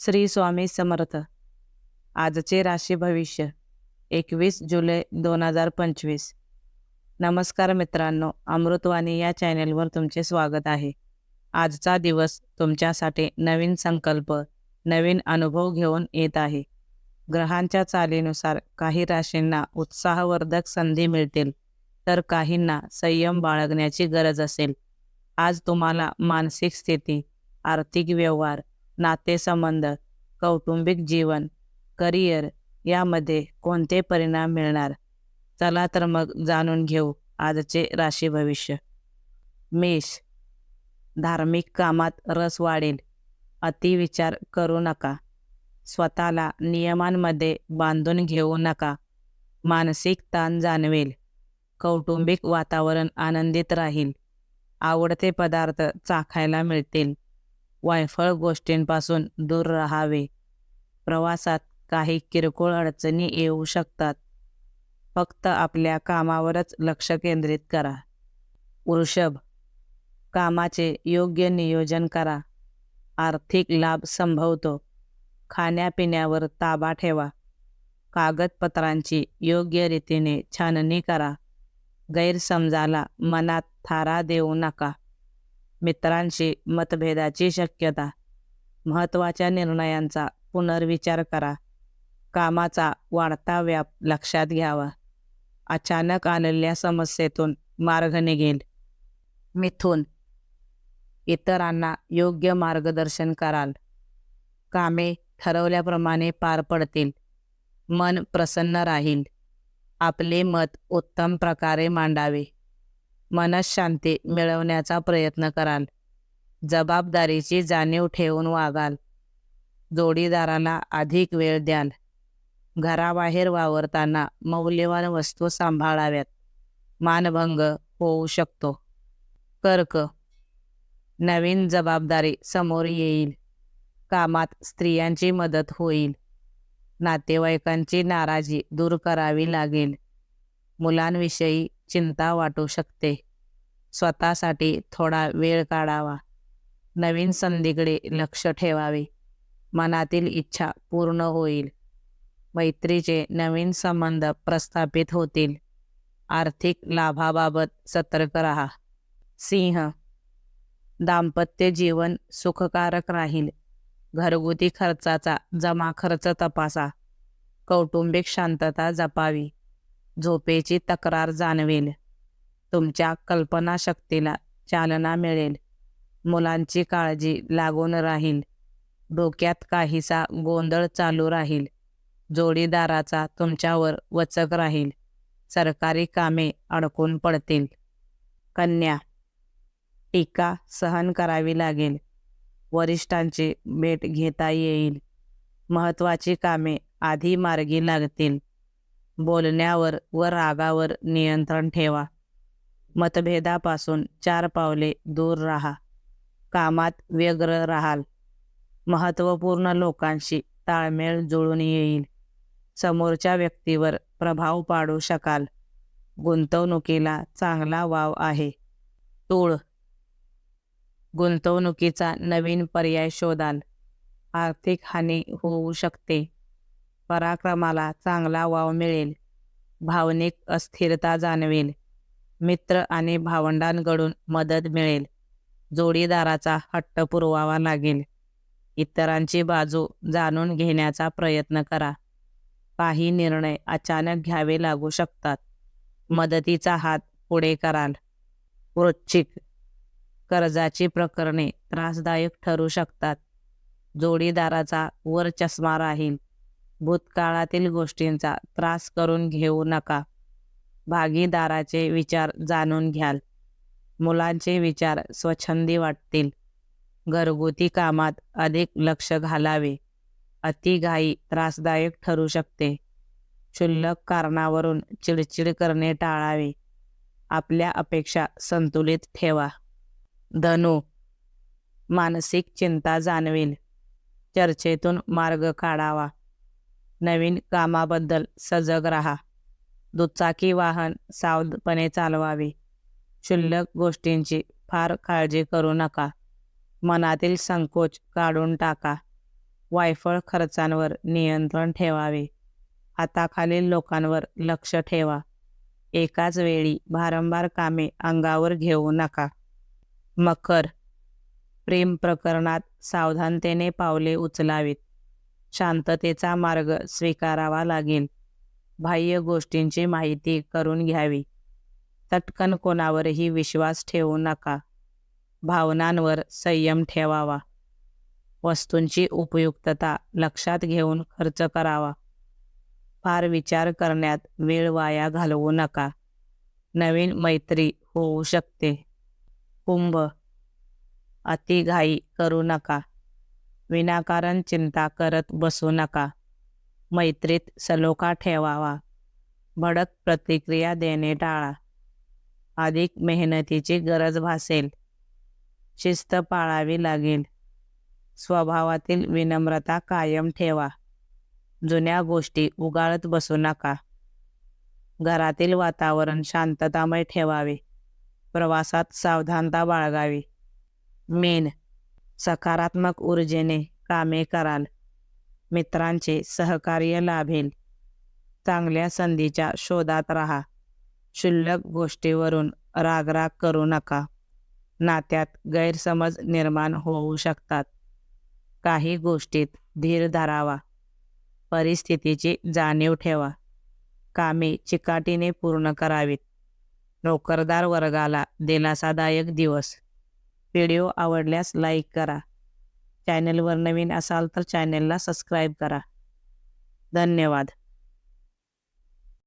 श्री स्वामी समर्थ. आजचे राशी भविष्य एकवीस जुलै दोन हजार पंचवीस. नमस्कार मित्रांनो अमृतवाणी या चॅनेलवर तुमचे स्वागत आहे. आजचा दिवस तुमच्यासाठी नवीन संकल्प नवीन अनुभव घेऊन येत आहे. ग्रहांच्या चालीनुसार काही राशींना उत्साहवर्धक संधी मिळतील तर काहींना संयम बाळगण्याची गरज असेल. आज तुम्हाला मानसिक स्थिती आर्थिक व्यवहार नातेसंबंध कौटुंबिक जीवन करिअर यामध्ये कोणते परिणाम मिळणार? चला तर मग जाणून घेऊ आजचे राशी भविष्य. मेष. धार्मिक कामात रस वाढेल. अतिविचार करू नका. स्वतःला नियमांमध्ये बांधून घेऊ नका. मानसिक ताण जाणवेल. कौटुंबिक वातावरण आनंदित राहील. आवडते पदार्थ चाखायला मिळतील. वायफळ गोष्टींपासून दूर राहावे. प्रवासात काही किरकोळ अडचणी येऊ शकतात. फक्त आपल्या कामावरच लक्ष केंद्रित करा. वृषभ कामाचे योग्य नियोजन करा. आर्थिक लाभ संभवतो. खाण्यापिण्यावर ताबा ठेवा. कागदपत्रांची योग्य रीतीने छाननी करा. गैरसमजाला मनात थारा देऊ नका. मित्रांशी मतभेदाची शक्यता. महत्त्वाच्या निर्णयांचा पुनर्विचार करा. कामाचा वाढता व्याप लक्षात घ्यावा. अचानक आलेल्या समस्येतून मार्ग निघेल. मिथून. इतरांना योग्य मार्गदर्शन कराल. कामे ठरवल्याप्रमाणे पार पडतील. मन प्रसन्न राहील. आपले मत उत्तम प्रकारे मांडावे. मनशांती मिळवण्याचा प्रयत्न कराल. जबाबदारीची जाणीव ठेवून वागाल. जोडीदाराला अधिक वेळ द्याल. घराबाहेर वावरताना मौल्यवान वस्तू सांभाळाव्यात. मानभंग होऊ शकतो. कर्क. नवीन जबाबदारी समोर येईल. कामात स्त्रियांची मदत होईल. नातेवाईकांची नाराजी दूर करावी लागेल. मुलांविषयी चिंता वाटू शकते. स्वतःसाठी थोडा वेळ काढावा. नवीन संधीकडे लक्ष ठेवावे. मनातील इच्छा पूर्ण होईल. मैत्रीचे नवीन संबंध प्रस्थापित होतील. आर्थिक लाभाबाबत सतर्क राहा. सिंह दाम्पत्य जीवन सुखकारक राहील. घरगुती खर्चाचा जमा खर्च तपासा. कौटुंबिक शांतता जपावी. झोपेची तक्रार जाणवेल. तुमच्या कल्पनाशक्तीला चालना मिळेल. मुलांची काळजी लागून राहील. डोक्यात काहीसा गोंधळ चालू राहील. जोडीदाराचा तुमच्यावर वचक राहील. सरकारी कामे अडकून पडतील. कन्या टीका सहन करावी लागेल. वरिष्ठांची भेट घेता येईल. महत्त्वाची कामे आधी मार्गी लागतील. बोलण्यावर व रागावर नियंत्रण ठेवा. मतभेदापासून चार पावले दूर राहा. कामात व्यग्र राहाल. महत्त्वपूर्ण लोकांशी ताळमेळ जुळून येईल. समोरच्या व्यक्तीवर प्रभाव पाडू शकाल. गुंतवणुकीला चांगला वाव आहे. तूळ. गुंतवणुकीचा नवीन पर्याय शोधाल. आर्थिक हानी होऊ शकते. पराक्रमाला चांगला वाव मिळेल. भावनिक अस्थिरता जाणवेल. मित्र आणि भावंडांकडून मदत मिळेल. जोडीदाराचा हट्ट पुरवावा लागेल. इतरांची बाजू जाणून घेण्याचा प्रयत्न करा. काही निर्णय अचानक घ्यावे लागू शकतात. मदतीचा हात पुढे कराल. वृश्चिक कर्जाची प्रकरणे त्रासदायक ठरू शकतात. जोडीदाराचा वर चष्मा राहील. भूतकाळातील गोष्टींचा त्रास करून घेऊ नका. भागीदाराचे विचार जाणून घ्याल. मुलांचे विचार स्वच्छंदी वाटतील. घरगुती कामात अधिक लक्ष घालावे. अतिघाई त्रासदायक ठरू शकते. क्षुल्लक कारणावरून चिडचिड करणे टाळावे. आपल्या अपेक्षा संतुलित ठेवा. धनु मानसिक चिंता जाणवेल. चर्चेतून मार्ग काढावा. नवीन कामाबद्दल सजग राहा. दुचाकी वाहन सावधपणे चालवावे. क्षुल्लक गोष्टींची फार काळजी करू नका. मनातील संकोच काढून टाका. वायफळ खर्चांवर नियंत्रण ठेवावे. हाताखालील लोकांवर लक्ष ठेवा. एकाच वेळी भारंभार कामे अंगावर घेऊ नका. मकर प्रेम प्रकरणात सावधानतेने पावले उचलावीत. शांततेचा मार्ग स्वीकारावा लागेल. बाह्य गोष्टींची माहिती करून घ्यावी. तटकन कोणावरही विश्वास ठेवू नका. भावनांवर संयम ठेवावा. वस्तूंची उपयुक्तता लक्षात घेऊन खर्च करावा. फार विचार करण्यात वेळ वाया घालवू नका. नवीन मैत्री होऊ शकते. कुंभ. अतिघाई करू नका. विनाकारण चिंता करत बसू नका. मैत्रीत सलोखा ठेवावा. भडक प्रतिक्रिया देणे टाळा. अधिक मेहनतीची गरज भासेल. शिस्त पाळावी लागेल. स्वभावातील विनम्रता कायम ठेवा. जुन्या गोष्टी उगाळत बसू नका. घरातील वातावरण शांततामय ठेवावे. प्रवासात सावधानता बाळगावी. मेन सकारात्मक ऊर्जेने कामे कराल. मित्रांचे सहकार्य लाभेल. चांगल्या संधीच्या शोधात राहा. क्षुल्लक गोष्टीवरून रागराग करू नका. नात्यात गैरसमज निर्माण होऊ शकतात. काही गोष्टीत धीर धरावा. परिस्थितीची जाणीव ठेवा. कामे चिकाटीने पूर्ण करावीत. नोकरदार वर्गाला दिलासादायक दिवस. व्हिडिओ आवडल्यास लाईक करा. चॅनलवर नवीन असाल तर चॅनलला सबस्क्राईब करा. धन्यवाद.